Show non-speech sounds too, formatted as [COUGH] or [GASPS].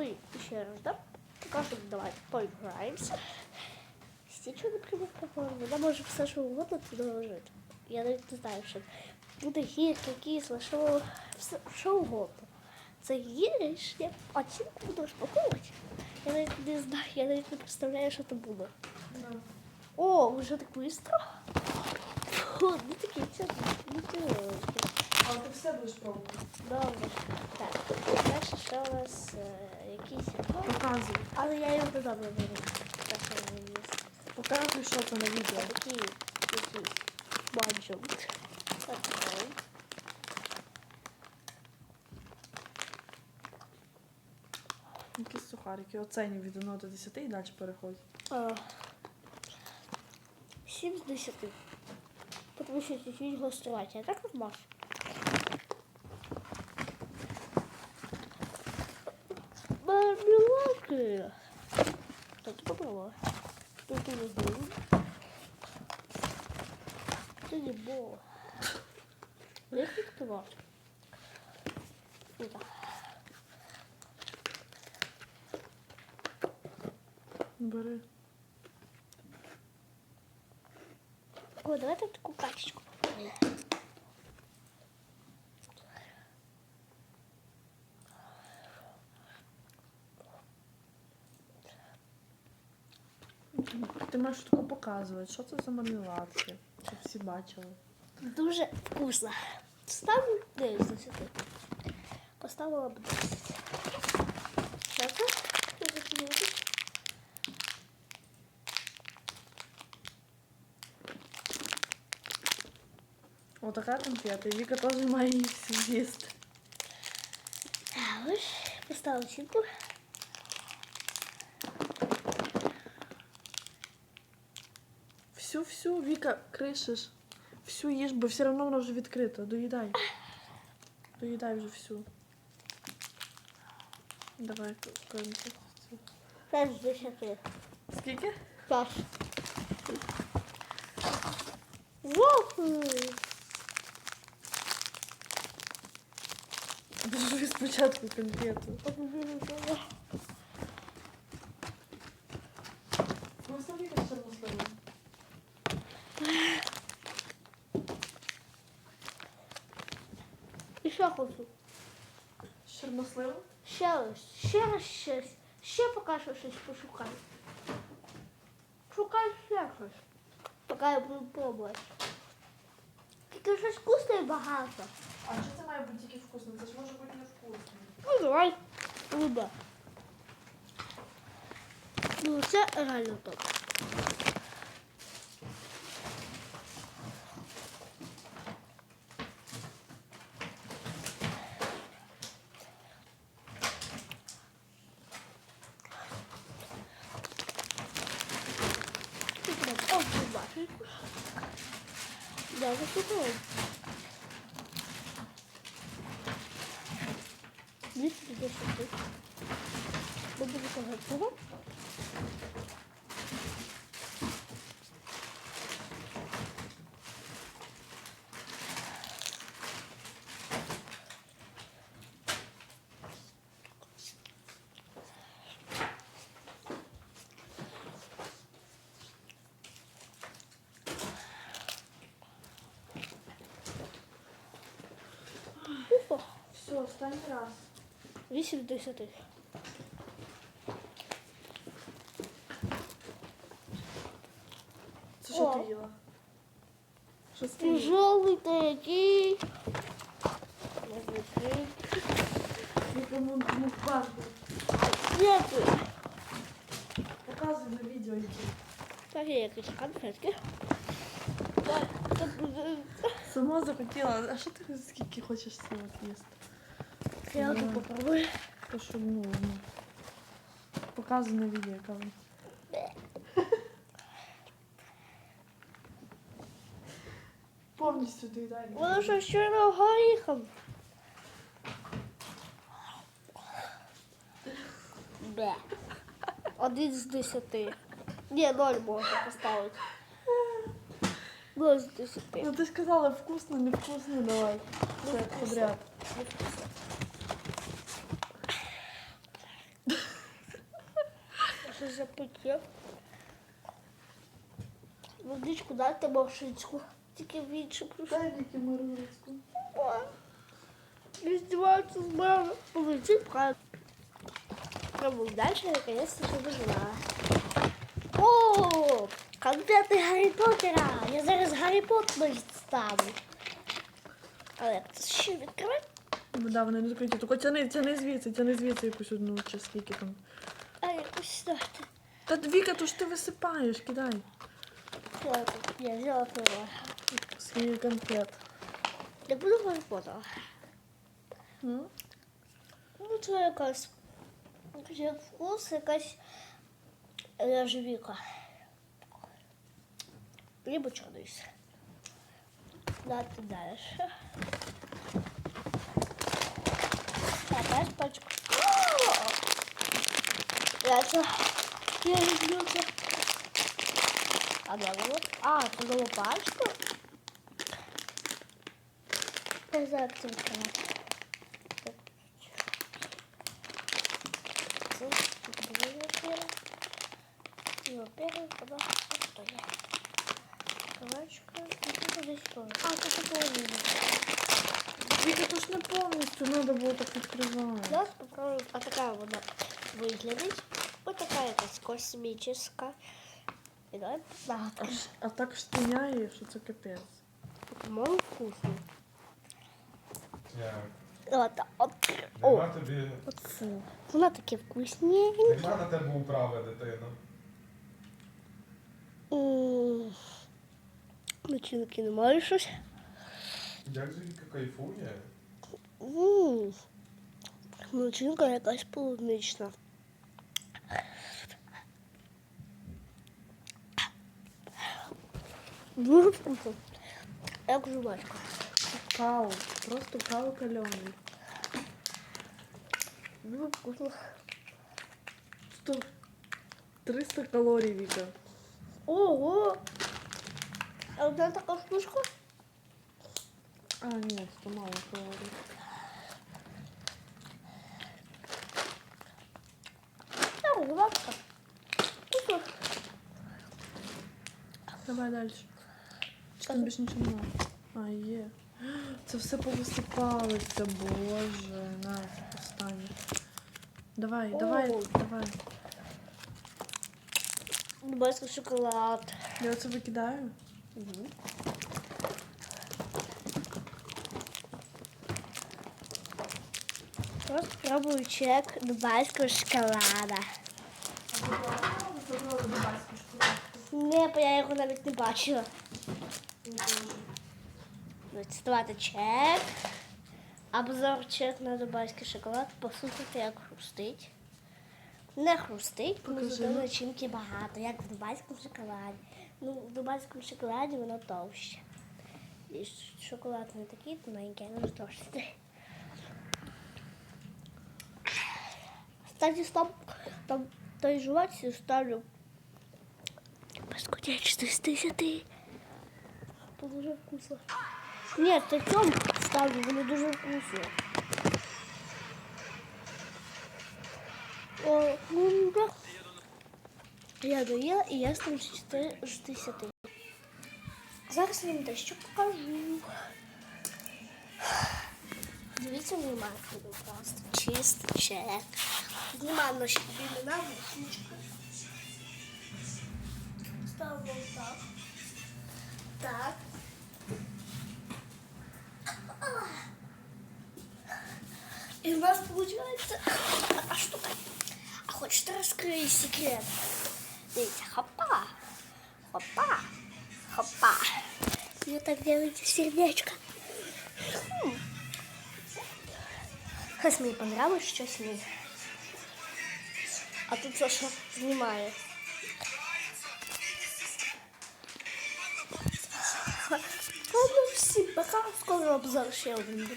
ми ще раз, да? Покажемо, давай, поіграємося. Стічу, наприклад, прикольно. Вона може все, що угодно туди ложити. Я навіть не знаю, що буде гірке, кисле, що, що угодно. Це її рішення. Оцінку буду розпаковувати. Я навіть не знаю, я навіть не представляю, що це буде. О, вже так швидко. Фу, не такі, це не. Але ти все будеш пробувати. Добре. Так, перше, що у нас е, якийсь аквар. Показуй. Але я його добре вирішую. Так, що він є. Показуй, що це на відео. Такі якісь банджо. Окей. Якісь сухарики. Оцінюй від 1 до 10 і далі переходь. А, Сім з десяти. Тому що чуть-чуть гострувати. А так нормально. Мармеладки. Так, попробуй. Тут не знаю. Це не було. Як відкривати? І так. Бери. О, давайте таку качечку. попробуємо. Ти маєш таку показувати. Що це за мармеладки? Щоб всі бачили. Дуже вкусно. Ставлю 9 з 10. Поставила б 10. Що це? Що це таке? Отака конфета. Теж має її всі з'їсти. А ось поставила оцінку. Всю-всю, Віка, кришиш. Всю їж, бо все одно вона вже відкрита. Доїдай. Доїдай вже всю. Давай, кончи. 5 з 10. Скільки? 5. Вау! Держи спочатку конфету. Ще хочу. Ще ось, ще раз щось. Ще поки що щось пошукай. Шукай ще щось. Поки я буду пробувати. Тільки щось вкусне і багато. А що це має бути тільки вкусно? Це ж може бути не вкусно. Ну давай. Люба. Ну це реально топ. О, Я закупаю. Я закупила. Двісті десять. Бо буде багато. Уфа. Все, останній раз. Вісім десяти. Це що О. ти їла? Що це ти їла? Тяжелый такий. Віка мукбар. Дякую. Показуй на відео які. Так, є якісь конфетки. Сама захотіла. А що ти скільки хочеш цього їсти? Я тут попробую. То що, ну, ну. Показуй на відео, яка вона. Повністю доїдай. Воно що чорним горіхом. Бе. Один з десяти. Ні, ноль можна поставити. Ноль з десяти. Ну ти ж казала вкусно, невкусно, давай. Все, подряд. Що за пакет? Водичку дайте мовшицьку. Тільки в іншу прошу. Дай Віки морозку. Издеваются с мамой. Полетит, правда. Пробуй дальше, наконец-то все дожила. О, Конфети Гаррі Поттера. Я зараз Гаррі Поттер стану. Але це ще відкривати? Ну, да, вони не закриті. Тільки тяни, тяни звідси, тяни звідси якусь одну чи скільки там. А якось дати. Та Віка, то ж ти висипаєш, кидай. Я взяла пиво. Скільки конфет. Я буду Гаррі Поттера. М? Ну, це якась. якась вкус, якась Либо чорнись. Дати далі. Опять пачку. О! Я. Я люблю. А де? А, це нову пачку? Я зараз це. Це дві папери. І папери, куди що є. Кровачка, і тут десь теж. А, тут половина. Віка, то ж не повністю треба було так відкривати. Зараз попробую, а така вона виглядить. Ось така якась космічна. І давай А, а так штиняє, що це капець. По-моєму, вкусно. Як? От, от, Нема о, тобі. от фу. Вона таке вкусненьке. Нема на тебе управи, дитино. М, Начинки немає щось. Як же Віка кайфує? М, Начинка якась полунична. Дуже вкусно. Як жувачка. Кау, просто кау кальоний. Дуже вкусно. 100, 300 калорій, Віка. Ого! А одна така штучка? А, ні, 100 мало калорій. Так, жувачка. Вкусно. Давай далі. Чи там більше нічого немає? А, є. Це все [GASPS] повисипалося, боже. На, останнє. Давай, давай, О. давай. Дубайський шоколад. Я оце викидаю. Просто пробую чек дубайського шоколада. Не, бо я його навіть не бачила. Цитувати чек. Обзор чек на дубайський шоколад. Послухайте, як хрустить. Не хрустить, тому що начинки багато, як в дубайському шоколаді. Ну, в дубайському шоколаді воно товще. І шоколад не такий тоненький, а дуже товстий. Кстати, там, там той жувачці ставлю Паскудячно з 10. Це дуже вкусно. Ні, це цьому ставлю, воно дуже вкусно. О, ну, да. Я доїла і я ставлю 4 з 10. Зараз я вам дещо покажу. Дивіться, немає куди просто. Чисто чек. Знімаємо наші імена в ручку. Ставимо так. Так. І в нас виходить така штука. А хочете розкрию секрет? Дивіться, хопа, хопа, хопа. І отак делаете сердечко. М. Хас мені понравилось щось мені. А тут Саша знімає. Ладно, всім пока. Скоро обзор ще один буде.